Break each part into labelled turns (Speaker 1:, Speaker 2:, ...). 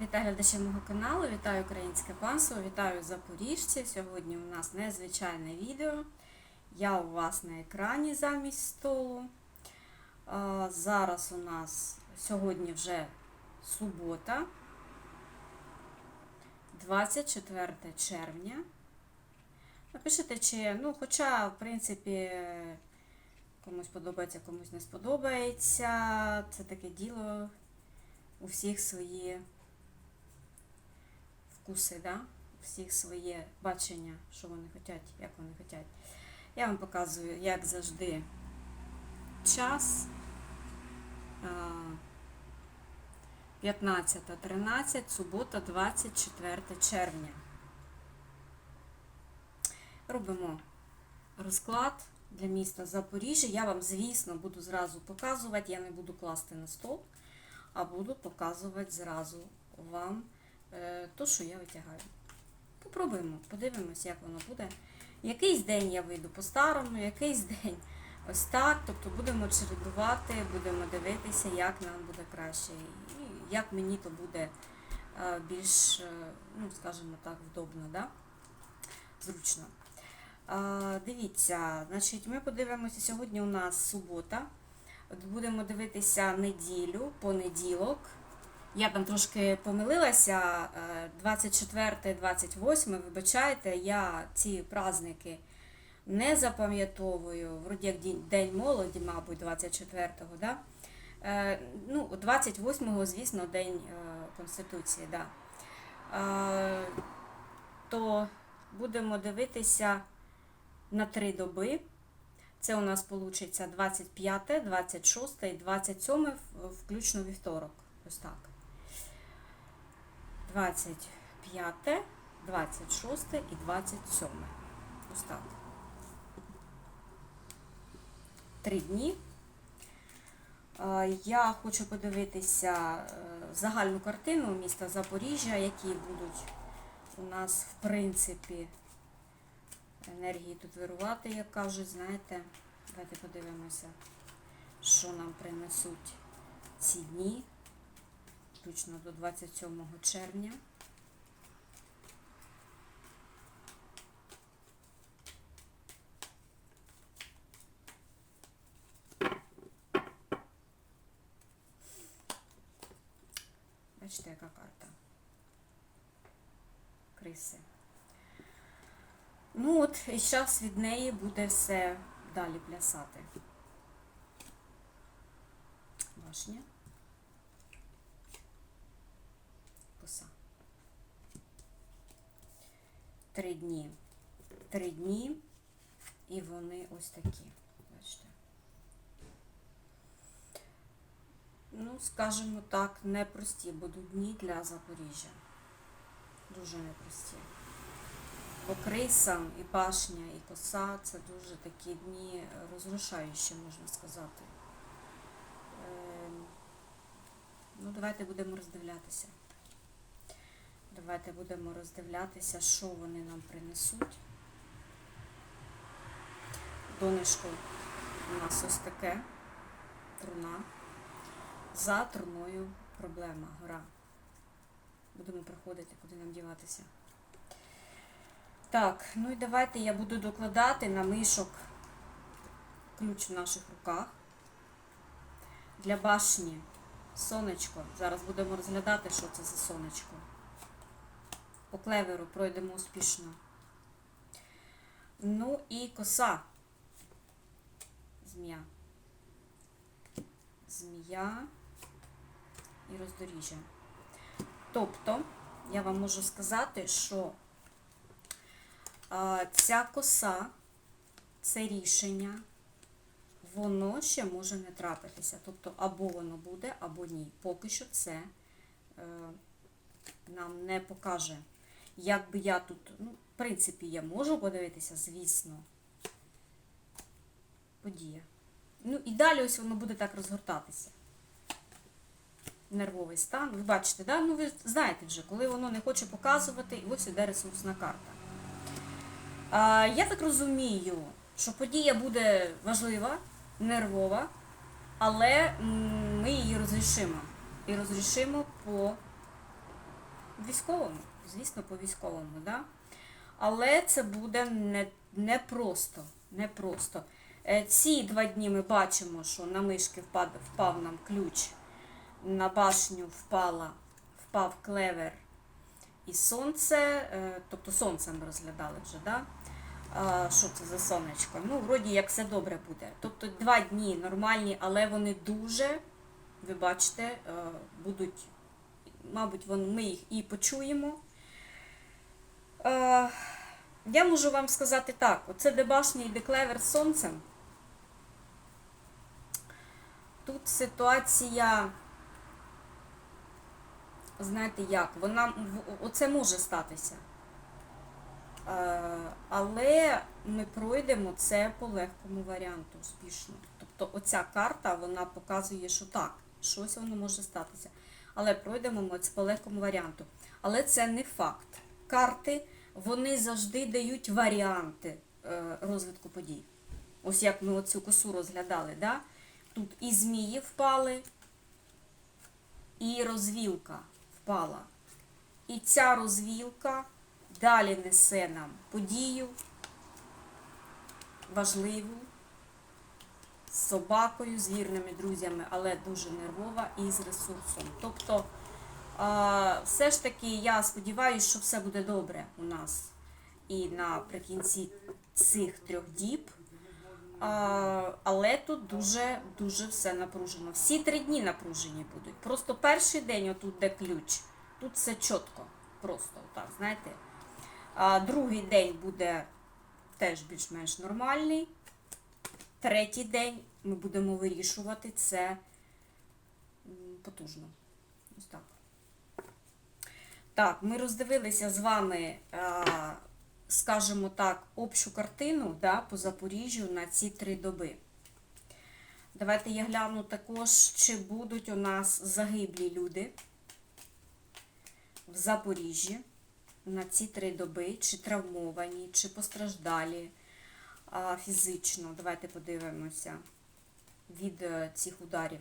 Speaker 1: Вітаю глядачів мого каналу, вітаю українське панство, вітаю запоріжці. Сьогодні у нас незвичайне відео. Я у вас на екрані замість столу. Зараз у нас сьогодні вже субота, 24 червня. Напишите, чи, ну, хоча, в принципі, комусь подобається, комусь не сподобається. Це таке діло у всіх свої вкуси, да? всіх своє бачення, що вони хочуть, як вони хочуть. Я вам показую, як завжди, час. а, 15.13, субота, 24 червня. Робимо розклад для міста Запоріжжя. Я вам, звісно, буду зразу показувати, я не буду класти на стол, а буду показувати зразу вам е, то, що я витягаю. Попробуємо, подивимось, як воно буде. Якийсь день я вийду по-старому, якийсь день ось так. Тобто будемо чередувати, будемо дивитися, як нам буде краще, і як мені то буде е, більш, е, ну, скажімо так, вдобно, да? зручно. Е, Дивіться, значить, ми подивимося, сьогодні у нас субота. Будемо дивитися неділю, понеділок. Я там трошки помилилася. е, 24, 28, вибачайте, я ці праздники не запам'ятовую. Вроді як день- молоді, мабуть, 24-го, да? Е, Ну, 28-го, звісно, День е, Конституції, да. Е, То будемо дивитися на три доби. Це у нас вийде 25, 26 і 27, включно вівторок. Ось так. 25, 26 і 27. Ось. Три дні. Е, Я хочу подивитися е, загальну картину міста Запоріжжя, які будуть у нас, в принципі, енергії тут вирувати, як кажуть, знаєте. Давайте подивимося, що нам принесуть ці дні, включно до 27 червня. Бачите, яка карта? Криси. Ну от, і зараз від неї буде все далі плясати. Башня. Коса. Три дні. Три дні. І вони ось такі. Бачите. Ну, скажімо так, непрості будуть дні для Запоріжжя. Дуже непрості. По крисам і башня, і коса це дуже такі дні розрушаючі, можна сказати. Ем, Ну, давайте будемо роздивлятися. Давайте будемо роздивлятися, що вони нам принесуть. Донечко у нас ось таке. Труна. За труною проблема, гора. Будемо проходити, куди нам діватися. Так, ну і давайте я буду докладати на мишок ключ в наших руках. Для башні сонечко. Зараз будемо розглядати, що це за сонечко. По клеверу пройдемо успішно. Ну і коса. Змія. Змія і роздоріжжя. Тобто, я вам можу сказати, що ця коса, це рішення, воно ще може не трапитися. Тобто, або воно буде, або ні. Поки що це е, нам не покаже. Як би я тут, ну, в принципі, я можу подивитися, звісно, подія. Ну і далі ось воно буде так розгортатися. Нервовий стан. Ви бачите, да? ну ви знаєте вже, коли воно не хоче показувати, і ось іде ресурсна карта. А, я так розумію, що подія буде важлива, нервова, але ми її розрішимо. І розрішимо по військовому, звісно, по військовому, да? Але це буде не, не просто. Не просто. Е, Ці два дні ми бачимо, що на мишки впад, впав нам ключ, на башню впала, впав клевер і сонце, е, тобто сонце ми розглядали вже, да? Що це за сонечко? Ну, вроді як все добре буде. Тобто два дні нормальні, але вони дуже, ви бачите, е, будуть, мабуть, ми їх і почуємо. Е, Я можу вам сказати так: оце де башня і де клевер з сонцем. Тут ситуація, знаєте як, вона оце може статися. Е, Але ми пройдемо це по легкому варіанту успішно. Тобто оця карта вона показує, що так, щось воно може статися. Але пройдемо ми це по легкому варіанту. Але це не факт. Карти вони завжди дають варіанти е, розвитку подій. Ось як ми оцю косу розглядали, да? тут і змії впали, і розвілка впала. І ця розвілка далі несе нам подію важливу з собакою, з вірними друзями, але дуже нервова і з ресурсом. Тобто, все ж таки, я сподіваюся, що все буде добре у нас і наприкінці цих трьох діб. Але тут дуже дуже все напружено. Всі три дні напружені будуть. Просто перший день, отут де ключ, тут все чітко. Просто так, знаєте. Другий день буде теж більш-менш нормальний. Третій день ми будемо вирішувати це потужно. Ось так. Так, ми роздивилися з вами, скажімо так, общу картину да, по Запоріжжю на ці три доби. Давайте я гляну також, чи будуть у нас загиблі люди в Запоріжжі на ці три доби, чи травмовані, чи постраждалі фізично. Давайте подивимося від е, цих ударів.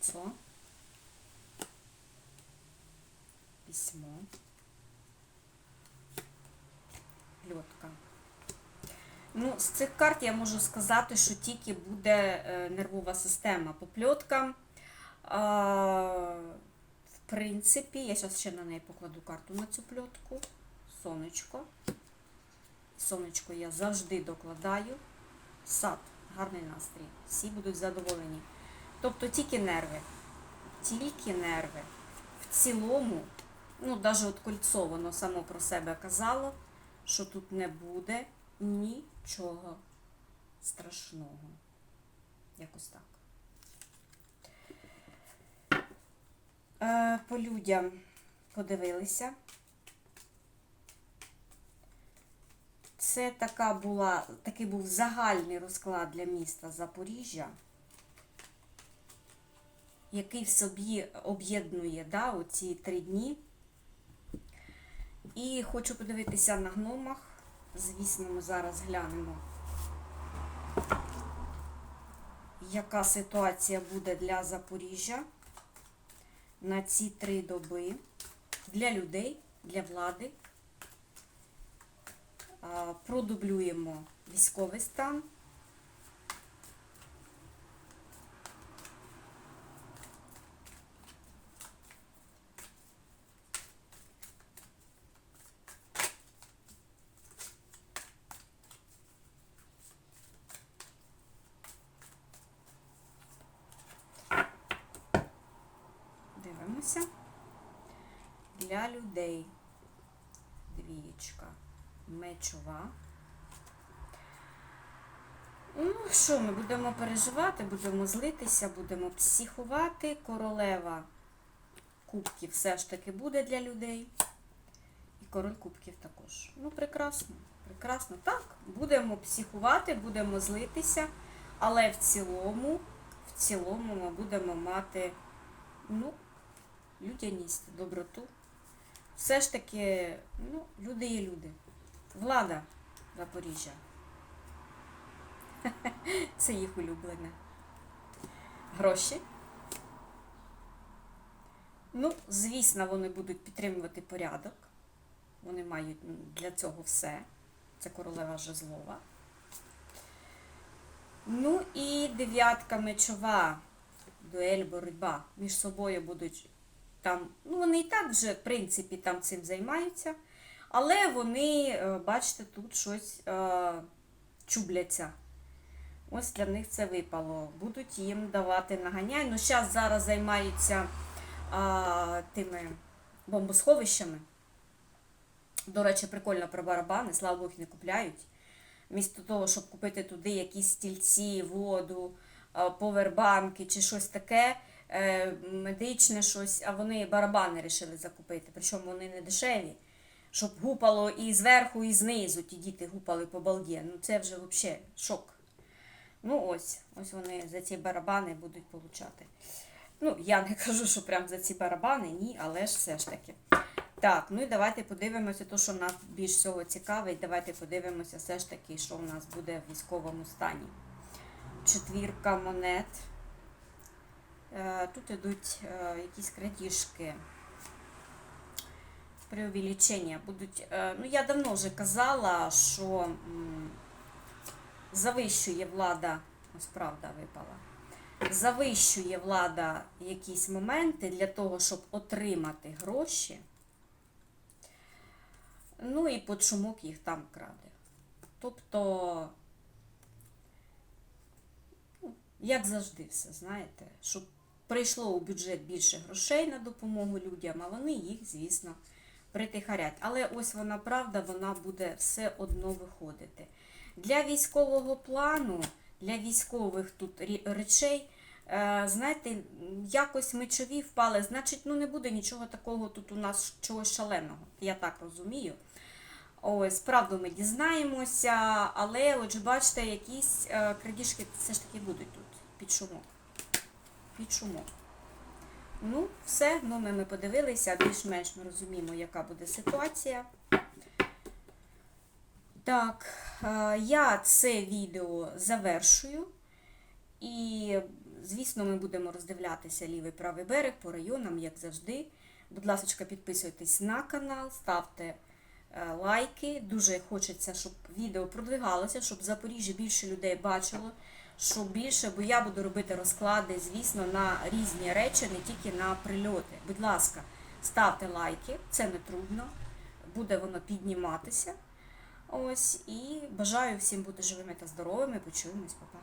Speaker 1: Кольцо. Письмо. Пльотка. Ну, з цих карт я можу сказати, що тільки буде е, нервова система по пльоткам. А, в принципі, я зараз ще на неї покладу карту на цю пльотку. Сонечко. Сонечко я завжди докладаю. Сад, гарний настрій. Всі будуть задоволені. Тобто тільки нерви. Тільки нерви. В цілому, ну, навіть от кольцо, воно само про себе казало, що тут не буде нічого страшного. Якось так. Е, по людям подивилися. Це така була, такий був загальний розклад для міста Запоріжжя, який в собі об'єднує да, оці три дні. І хочу подивитися на гномах. Звісно, ми зараз глянемо, яка ситуація буде для Запоріжжя на ці три доби для людей, для влади. Продублюємо військовий стан. Дивимося. Для людей. Двієчка. Мечова. Ну, що ми будемо переживати, будемо злитися, будемо психувати. Королева кубків все ж таки буде для людей. І король кубків також. Ну, прекрасно, прекрасно. Так, будемо психувати, будемо злитися, але в цілому, в цілому ми будемо мати, ну, людяність, доброту. Все ж таки, ну, люди є люди. Влада Запоріжжя. Це їх улюблене. Гроші. Ну, звісно, вони будуть підтримувати порядок. Вони мають для цього все. Це королева жезлова. Ну і дев'ятка мечова. Дуель, боротьба. Між собою будуть там. Ну, вони і так вже, в принципі, там цим займаються. Але вони, е, бачите, тут щось е, чубляться. Ось для них це випало. Будуть їм давати наганяй. Ну, зараз зараз займаються а, тими бомбосховищами. До речі, прикольно про барабани, слава Богу, не купляють. Вмісто того, щоб купити туди якісь стільці, воду, повербанки чи щось таке, е, медичне щось, а вони барабани вирішили закупити. Причому вони не дешеві. Щоб гупало і зверху, і знизу ті діти гупали по балді. Ну це вже взагалі шок. Ну ось, ось вони за ці барабани будуть получати. Ну, я не кажу, що прям за ці барабани, ні, але ж все ж таки. Так, ну і давайте подивимося, то, що нас більш всього цікавить. Давайте подивимося все ж таки, що в нас буде в військовому стані. Четвірка монет. Е, Тут йдуть е, якісь крадіжки. Преувеличення будуть. е, Ну, я давно вже казала, що завищує влада, ось правда випала, завищує влада якісь моменти для того, щоб отримати гроші. Ну і шумок їх там краде. Тобто, ну, як завжди, все, знаєте, щоб прийшло у бюджет більше грошей на допомогу людям, а вони їх, звісно, притихарять. Але ось вона правда, вона буде все одно виходити. Для військового плану, для військових тут речей, е, знаєте, якось мечові впали, значить, ну не буде нічого такого тут у нас чогось шаленого. Я так розумію. Ось, правду ми дізнаємося, але отже, бачите, якісь е, крадіжки все ж таки будуть тут під шумок. Під шумок. Ну, все, ну ми, ми подивилися, більш-менш ми розуміємо, яка буде ситуація. Так, е, я це відео завершую. І, звісно, ми будемо роздивлятися лівий правий берег по районам, як завжди. Будь ласка, підписуйтесь на канал, ставте е, лайки. Дуже хочеться, щоб відео продвигалося, щоб в Запоріжжі більше людей бачило, щоб більше, бо я буду робити розклади, звісно, на різні речі, не тільки на прильоти. Будь ласка, ставте лайки, це не трудно, буде воно підніматися. Ось і бажаю всім бути живими та здоровими. Почуємось, па-па.